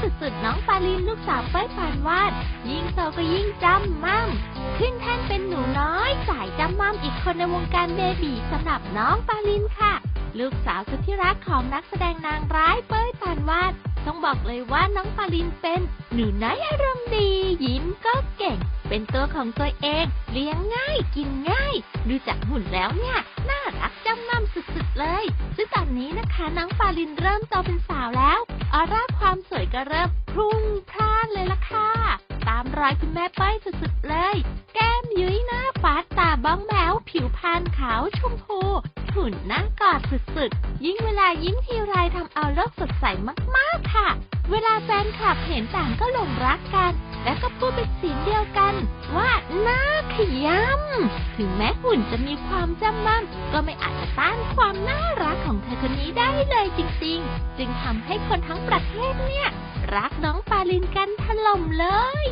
สุดๆ น้องปาลินลูกสาวเป้ยปานวาด ยิ่งโตก็ยิ่งจำมั่มขึ้นแท่นเป็นหนูน้อย สายจำมั่มอีกคนในวงการเบบีสำหรับน้องปาลินค่ะ ลูกสาวสุดที่รักของนักแสดงนางร้ายเป้ยปานวาด ต้องบอกเลยว่าน้องปาลินเป็น หนูน้อยอารมณ์ดี ยิ้มก็เก่ง เป็นตัวของตัวเอง เลี้ยงง่ายกินง่าย ดูจากหุ่นแล้วเนี่ยน่ารักจำมั่มสุดๆเลย ซึ่งตอนนี้นะคะน้องปาลินเริ่มโตเป็นสาวแล้วออร่า ความสวยก็เริ่มพรุ่งพร่านเลยล่ะค่ะ ตามรอยคุณแม่ไป้ยสุดๆเลย แก้มยุ้ยหน้าปัดตาบ้องแมวผิวพรรณขาวชมพูหุ่นหน้ากอดสุดๆ ยิ่งเวลายิ้มทีไรทำเอาโลกสดใสมากๆค่ะ เวลาแฟนคลับเห็นต่างก็หลงรักกัน และก็พูดเป็นเสียงเดียวกัน ขยำถึงแม้หุ่นจะมีความจำมั่นก็ไม่อาจจะต้านความน่ารักของเธอคนนี้ได้เลยจริงๆ จึงทำให้คนทั้งประเทศเนี่ย รักน้องปาลินกันถล่มเลย